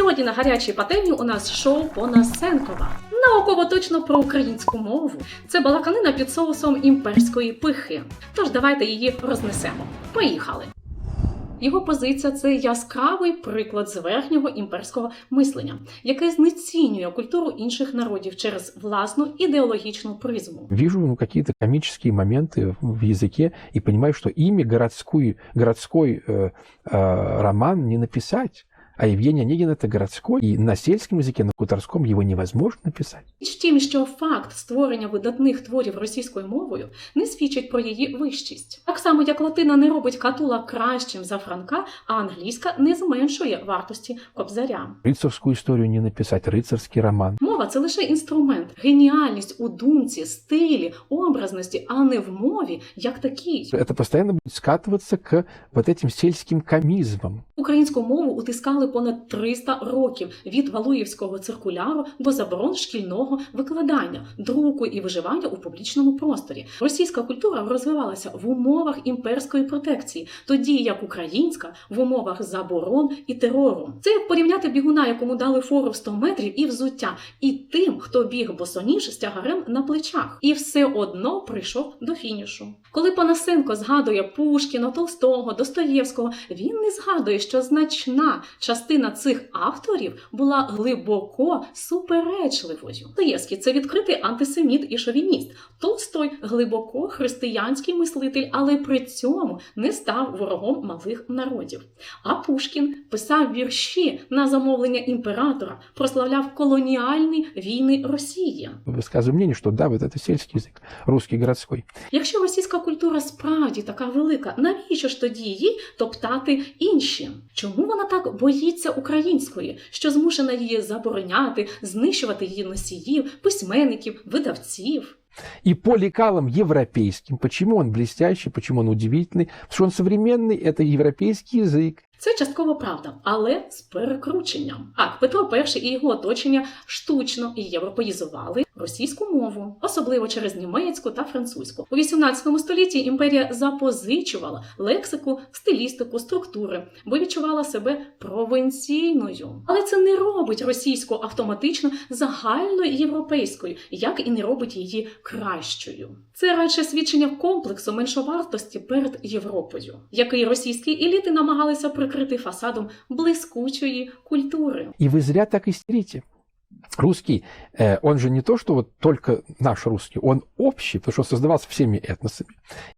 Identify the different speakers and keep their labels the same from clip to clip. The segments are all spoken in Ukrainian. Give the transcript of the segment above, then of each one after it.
Speaker 1: сьогодні на гарячій пательні у нас шоу Понасенкова. Науково точно про українську мову. Це балаканина під соусом імперської пихи. Тож давайте її рознесемо. Поїхали. Його позиція це яскравий приклад зверхнього імперського мислення, яке знецінює культуру інших народів через власну ідеологічну призму.
Speaker 2: Вижу ну, какие-то комические моменты в языке и понимаю, что ими городской, городской э, э, роман не написать. А Евгений Онегин это городской, и на сельском языке, на хуторском его невозможно написать.
Speaker 1: Річ в тім, що факт створення видатних творів російською мовою не свідчить про її вищість. Так само, як латина не робить катула кращим за франка, а англійська не зменшує вартості кобзаря.
Speaker 2: Рыцарскую историю не написать, рыцарский роман.
Speaker 1: Мова це лише інструмент, геніальність у думці, стилі, образності, а не в мові як такій.
Speaker 2: Это постоянно будет скатываться к вот этим сельским комизмам.
Speaker 1: Українську мову утискали понад 300 років від Валуївського циркуляру до заборон шкільного викладання, друку і виживання у публічному просторі. Російська культура розвивалася в умовах імперської протекції, тоді як українська в умовах заборон і терору. Це як порівняти бігуна, якому дали фору в 100 метрів і взуття, і тим, хто біг босоніж з тягарем на плечах, і все одно прийшов до фінішу. Коли Панасенко згадує Пушкіна, Толстого, Достоєвського, він не згадує, що значна частина цих авторів була глибоко суперечливою. Достоєвський – це відкритий антисеміт і шовініст. Толстой глибоко християнський мислитель, але при цьому не став ворогом малих народів. А Пушкін писав вірші на замовлення імператора, прославляв колоніальні війни Росії.
Speaker 2: Высказываю мнение, что да, вот это сельский язык, русский городской.
Speaker 1: Якщо російська культура справді така велика, навіщо ж тоді її топтати інші? Чому вона так боїться української, що змушена її забороняти, знищувати її носіїв, письменників, видавців?
Speaker 2: И по лекалам европейским, почему он блестящий, почему он удивительный, потому что он современный, это европейский язык.
Speaker 1: Це частково правда, але з перекрученням. Так, Петро І і його оточення штучно європеїзували російську мову, особливо через німецьку та французьку. У 18 столітті імперія запозичувала лексику, стилістику, структури, бо відчувала себе провинційною. Але це не робить російську автоматично загальноєвропейською, як і не робить її кращою. Це радше свідчення комплексу меншовартості перед Європою, який російські еліти намагалися прикрити фасадом блискучої культури.
Speaker 2: И вы зря так истерите. Русский, э, он же не то, что вот только наш русский, он общий, потому что создавался всеми этносами.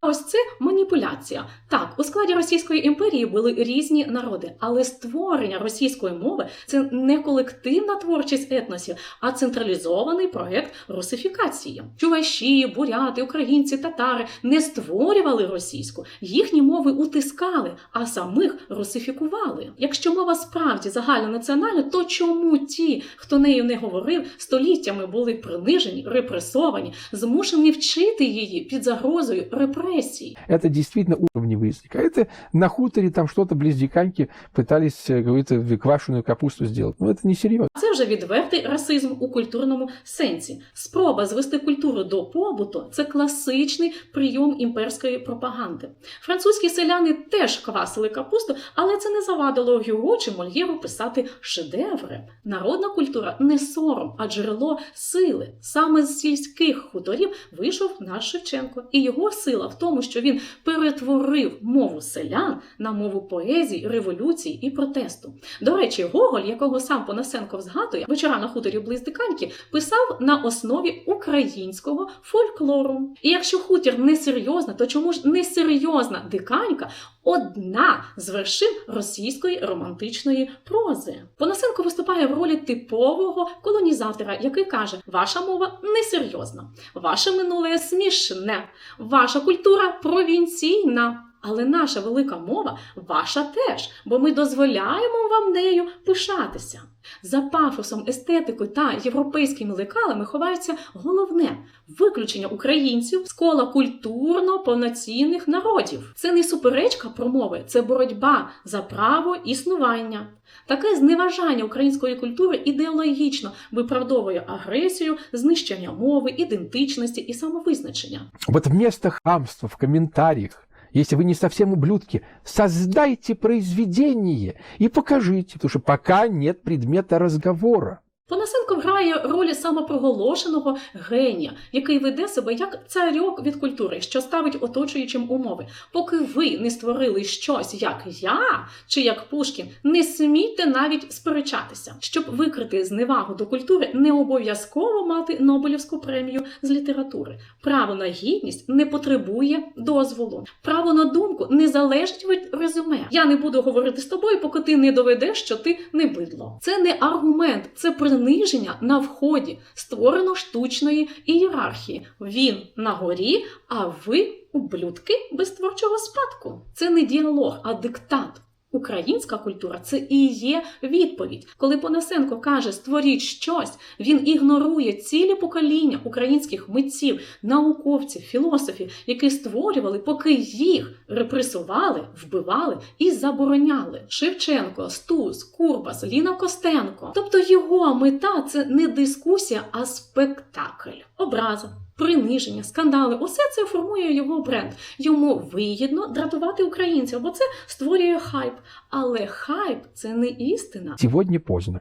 Speaker 1: Ось це маніпуляція. Так, у складі Російської імперії були різні народи, але створення російської мови це не колективна творчість етносів, а централізований проект русифікації. Чуваші, буряти, українці, татари не створювали російську, їхні мови утискали, а самих русифікували. Якщо мова справді загальнонаціональна, то чому ті, хто нею не говорив, століттями були принижені, репресовані, змушені вчити її під загрозою репресій?
Speaker 2: Это действительно уровневый язык. А это на хуторе там что-то близ диканьки пытались э, какую-то квашеную капусту сделать. Ну, это несерьезно.
Speaker 1: Це вже відвертий расизм у культурному сенсі. Спроба звести культуру до побуту це класичний прийом імперської пропаганди. Французькі селяни теж квасили капусту, але це не завадило Гюго чи Мольєру писати шедеври. Народна культура не сором, а джерело сили. Саме з сільських хуторів вийшов наш Шевченко, і його сила в тому, що він перетворив мову селян на мову поезії, революції і протесту. До речі, Гоголь, якого сам Понасенков згадує, вечора на хуторі близ Диканьки, писав на основі українського фольклору. І якщо хутір несерйозна, то чому ж несерйозна диканька одна з вершин російської романтичної прози? Понасенко виступає в ролі типового колонізатора, який каже: Ваша мова несерйозна, ваше минуле смішне, ваша культура провінційна. Але наша велика мова ваша теж, бо ми дозволяємо вам нею пишатися. За пафосом, естетикою та європейськими лекалами ховається головне виключення українців з кола культурно повноцінних народів. Це не суперечка про мови, це боротьба за право існування. Таке зневажання української культури ідеологічно виправдовує агресію, знищення мови, ідентичності і самовизначення.
Speaker 2: Вот вместо хамства в комментариях Если вы не совсем ублюдки, создайте произведение и покажите, потому что пока нет предмета разговора.
Speaker 1: Понасенко грає роль самопроголошеного генія, який веде себе як царьок від культури, що ставить оточуючим умови. Поки ви не створили щось як я чи як Пушкін, не смійте навіть сперечатися. Щоб викрити зневагу до культури, не обов'язково мати Нобелівську премію з літератури. Право на гідність не потребує дозволу. Право на думку не залежить від резюме. Я не буду говорити з тобою, поки ти не доведеш, що ти не бидло. Це не аргумент, це приниження на вході створено штучної ієрархії. Він на горі, а ви ублюдки без творчого спадку. Це не діалог, а диктат. Українська культура це і є відповідь. Коли Понасенко каже створіть щось, він ігнорує цілі покоління українських митців, науковців, філософів, які створювали, поки їх репресували, вбивали і забороняли. Шевченко, Стус, Курбас, Ліна Костенко. Тобто його мета це не дискусія, а спектакль, образа Приниження, скандали, усе це формує його бренд. Йому вигідно дратувати українців, бо це створює хайп. Але хайп це не істина.
Speaker 2: Сегодня поздно.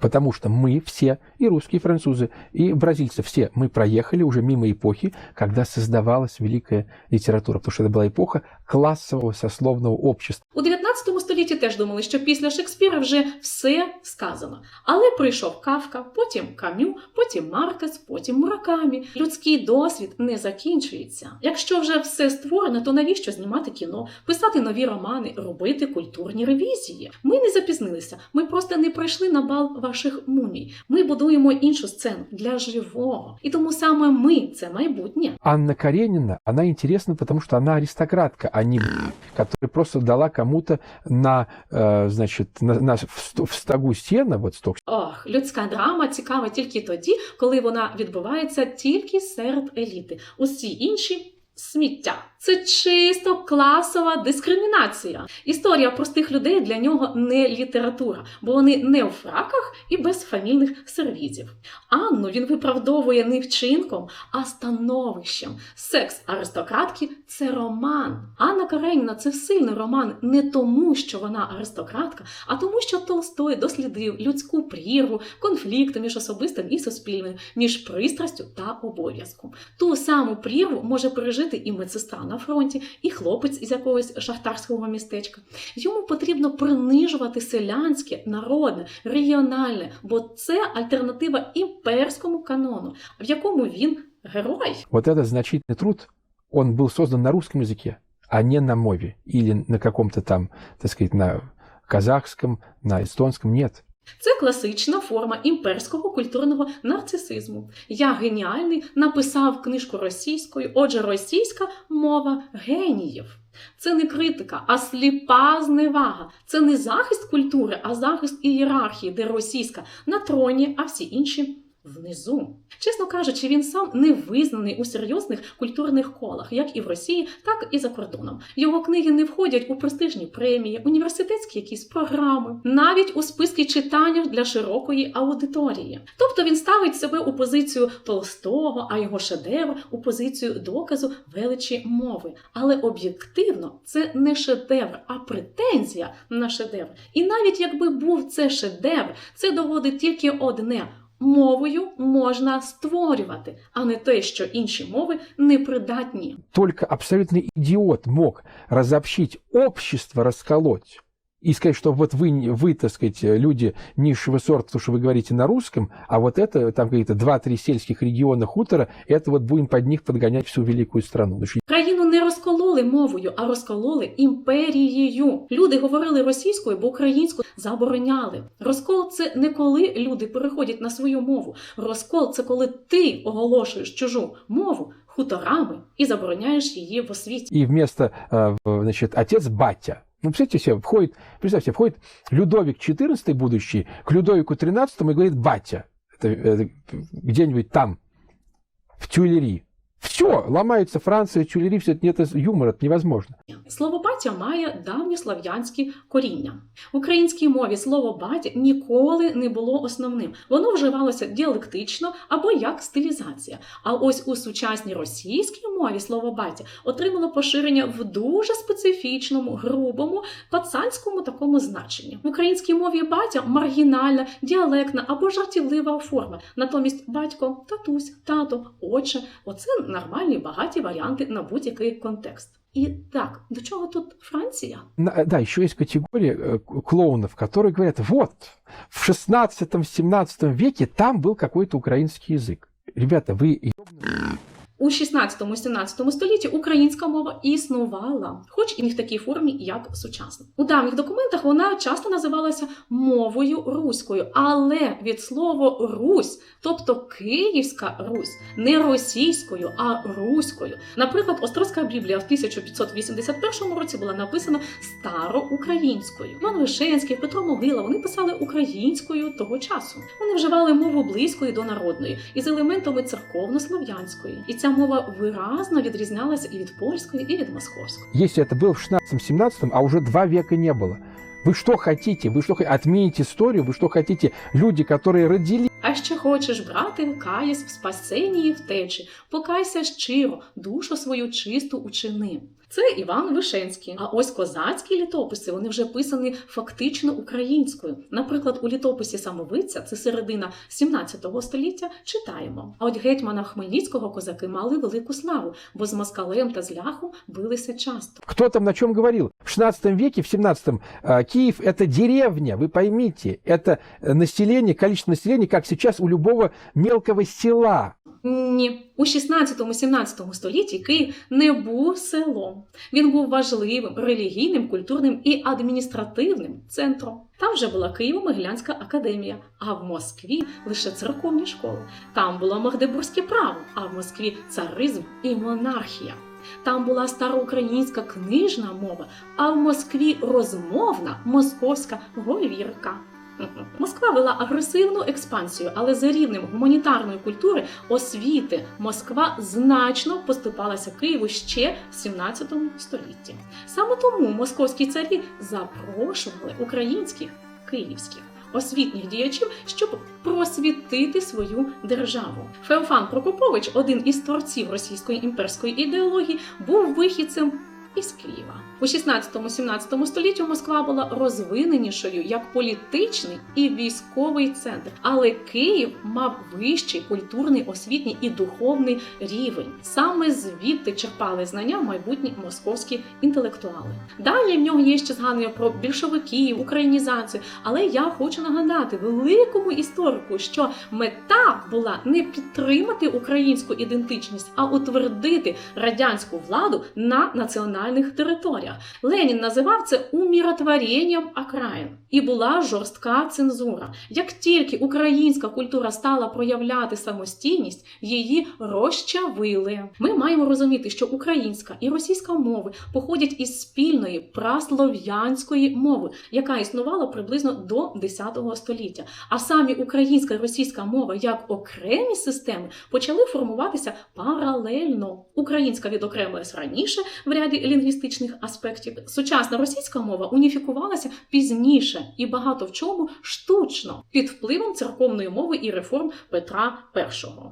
Speaker 2: Потому что мы все, и русские, и французы, и бразильцы, все мы проехали уже мимо эпохи, когда создавалась великая литература, потому что это была эпоха классового сословного общества.
Speaker 1: У 19 столітті теж думали, що після Шекспіра вже все сказано. Але прийшов Кавка, потім Камю, потім Маркес, потім Муракамі. Людський досвід не закінчується. Якщо вже все створено, то навіщо знімати кіно, писати нові романи, робити культурні ревізії? Ми не запізнилися. Ми просто не прийшли на бал ваших мумій. Ми будуємо іншу сцену для живого. І тому саме ми це майбутнє.
Speaker 2: Анна Каренина, она интересна, потому что она аристократка, а не которая просто дала кому-то на, значить, на, на- в стагу стогу вот сток
Speaker 1: Ох, людська драма цікава тільки тоді, коли вона відбувається тільки серед еліти. Усі інші сміття. Це чисто класова дискримінація. Історія простих людей для нього не література, бо вони не у фраках і без фамільних сервізів. Анну він виправдовує не вчинком, а становищем. Секс аристократки це роман. Анна Кареніна це сильний роман не тому, що вона аристократка, а тому, що Толстой дослідив людську прірву, конфлікти між особистим і суспільним, між пристрастю та обов'язком. Ту саму прірву може пережити і медсестра на фронті, і хлопець із якогось шахтарського містечка. Йому потрібно принижувати селянське, народне, регіональне, бо це альтернатива імперському канону, в якому він герой.
Speaker 2: Вот этот значительный труд, он был создан на русском языке, а не на мове или на каком-то там, так сказать, на казахском, на эстонском. Нет.
Speaker 1: Це класична форма імперського культурного нарцисизму. Я геніальний написав книжку російською, отже, російська мова геніїв. Це не критика, а сліпа зневага. Це не захист культури, а захист ієрархії, де російська на троні, а всі інші внизу. Чесно кажучи, він сам не визнаний у серйозних культурних колах, як і в Росії, так і за кордоном. Його книги не входять у престижні премії, університетські якісь програми, навіть у списки читання для широкої аудиторії. Тобто він ставить себе у позицію Толстого, а його шедевр у позицію доказу величі мови. Але об'єктивно це не шедевр, а претензія на шедевр. І навіть якби був це шедевр, це доводить тільки одне. Мовою можна створювати, а не те, що інші мови непридатні.
Speaker 2: Только абсолютний ідіот мог розобщити общество, расколоть и сказать, что вот вы, вы, так сказать, люди низшего сорта, потому что вы говорите на русском, а вот это, там какие-то два-три сельских региона хутора, это вот будем под них подгонять всю великую страну. Потому что
Speaker 1: Країну не розкололи мовою, а розкололи імперією. Люди говорили російською, бо українську забороняли. Розкол це не коли люди переходять на свою мову. Розкол це коли ти оголошуєш чужу мову хуторами і забороняєш її в освіті.
Speaker 2: и вместо, э, в- значит, отец батя. Представьте себе, входит, представьте, входит Людовик XIV будущий к Людовику XIII и говорит «батя». Где-нибудь там, в Тюильри, Все, ломается Франция, Тюлери, все это, это юмор, это невозможно.
Speaker 1: Слово батя має давні слав'янські коріння. В українській мові слово батя ніколи не було основним. Воно вживалося діалектично або як стилізація. А ось у сучасній російській мові слово батя отримало поширення в дуже специфічному, грубому, пацанському такому значенні. В українській мові батя маргінальна, діалектна або жартівлива форма. Натомість батько, татусь, тато, отче оце нормальні багаті варіанти на будь-який контекст. І так, до чого тут Франція?
Speaker 2: На- Да, еще есть категория э, к- клоунов, которые говорят, вот, в 16-17 веке там был какой-то украинский язык. Ребята, вы ёбаные.
Speaker 1: У 16-17 столітті українська мова існувала, хоч і не в такій формі, як сучасна. У давніх документах вона часто називалася мовою руською, але від слова Русь, тобто Київська Русь, не російською, а руською. Наприклад, Острозька Біблія в 1581 році була написана староукраїнською. Іван Петро Могила вони писали українською того часу. Вони вживали мову близької до народної із елементами церковно-слов'янської. І ця мова виразно відрізнялася і від польської, і від московської.
Speaker 2: Если это было в 16-17, а уже два века не было, вы что хотите? Вы что хотите? Отменить историю? Вы что хотите? Люди, которые родились
Speaker 1: А ще хочеш брати, каясь в спасенні і втечі, покайся щиро, душу свою чисту учини. Це Іван Вишенський. А ось козацькі літописи вони вже писані фактично українською. Наприклад, у літописі самовиця, це середина 17 століття, читаємо. А от гетьмана Хмельницького козаки мали велику славу, бо з москалем та з ляхом билися часто.
Speaker 2: Кто там на чем говорил? В 16 веке, в 17 э, Киев это деревня, вы поймите, это э, население, количество населения, как сейчас у любого мелкого села.
Speaker 1: Ні, у 16-17 столітті Київ не був селом. Він був важливим релігійним, культурним і адміністративним центром. Там вже була Києво-Могилянська академія, а в Москві лише церковні школи. Там було Магдебурзьке право, а в Москві царизм і монархія. Там була староукраїнська книжна мова, а в Москві розмовна московська говірка. Москва вела агресивну експансію, але за рівнем гуманітарної культури, освіти Москва значно поступалася Києву ще в 17 столітті. Саме тому московські царі запрошували українських київських освітніх діячів, щоб просвітити свою державу. Феофан Прокопович, один із творців російської імперської ідеології, був вихідцем із Києва. У 16-17 столітті Москва була розвиненішою як політичний і військовий центр, але Київ мав вищий культурний, освітній і духовний рівень. Саме звідти черпали знання майбутні московські інтелектуали. Далі в нього є ще згадування про більшовиків, українізацію. Але я хочу нагадати великому історику, що мета була не підтримати українську ідентичність, а утвердити радянську владу на національних територіях. Ленін називав це уміротворенням окраїн. І була жорстка цензура. Як тільки українська культура стала проявляти самостійність, її розчавили. Ми маємо розуміти, що українська і російська мови походять із спільної праслов'янської мови, яка існувала приблизно до 10 століття. А самі українська і російська мова як окремі системи почали формуватися паралельно. Українська відокремилась раніше в ряді лінгвістичних аспектів. Сучасна російська мова уніфікувалася пізніше і багато в чому штучно під впливом церковної мови і реформ Петра І.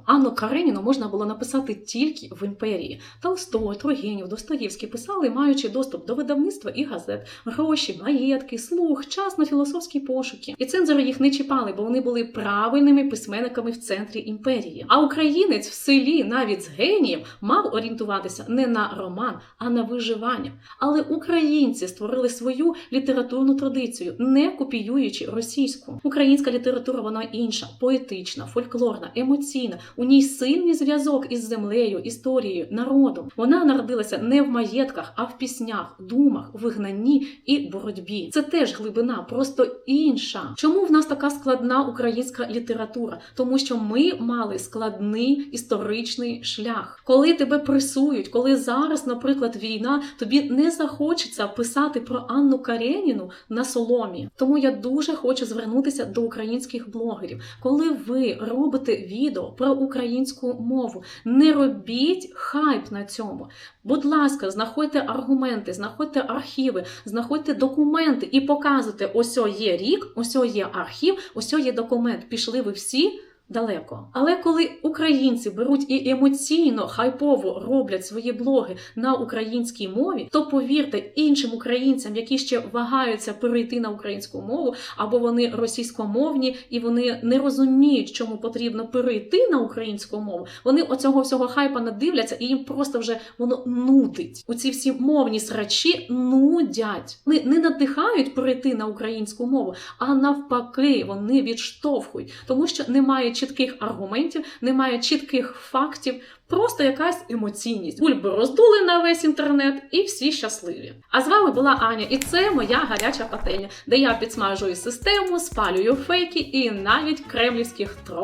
Speaker 1: Анну Кареніну можна було написати тільки в імперії. Толстой, Тургенєв, Достоєвський писали, маючи доступ до видавництва і газет, гроші, маєтки, слух, час на філософські пошуки. І цензори їх не чіпали, бо вони були правильними письменниками в центрі імперії. А українець в селі, навіть з генієм, мав орієнтуватися не на роман, а на виживання. Але українці створили свою літературну традицію, не копіюючи російську. Українська література вона інша, поетична, фольклорна, емоційна. У ній сильний зв'язок із землею, історією, народом. Вона народилася не в маєтках, а в піснях, думах, вигнанні і боротьбі. Це теж глибина, просто інша. Чому в нас така складна українська література? Тому що ми мали складний історичний шлях. Коли тебе пресують, коли зараз, наприклад, війна, тобі не захочеться писати про Анну Кареніну на соломі. Тому я дуже хочу звернутися до українських блогерів. Коли ви робите відео про українську мову, не робіть хайп на цьому. Будь ласка, знаходьте аргументи, знаходьте архіви, знаходьте документи і показуйте: ось є рік, ось є архів, ось є документ. Пішли ви всі. Далеко, але коли українці беруть і емоційно хайпово роблять свої блоги на українській мові, то повірте іншим українцям, які ще вагаються перейти на українську мову, або вони російськомовні і вони не розуміють, чому потрібно перейти на українську мову. Вони оцього всього хайпа надивляться, і їм просто вже воно нудить. Оці всі мовні срачі нудять. Вони не надихають перейти на українську мову, а навпаки, вони відштовхують, тому що немає чітких аргументів, немає чітких фактів. Просто якась емоційність. Бульби роздули на весь інтернет, і всі щасливі. А з вами була Аня, і це моя гаряча пательня, де я підсмажую систему, спалюю фейки і навіть кремлівських тролів.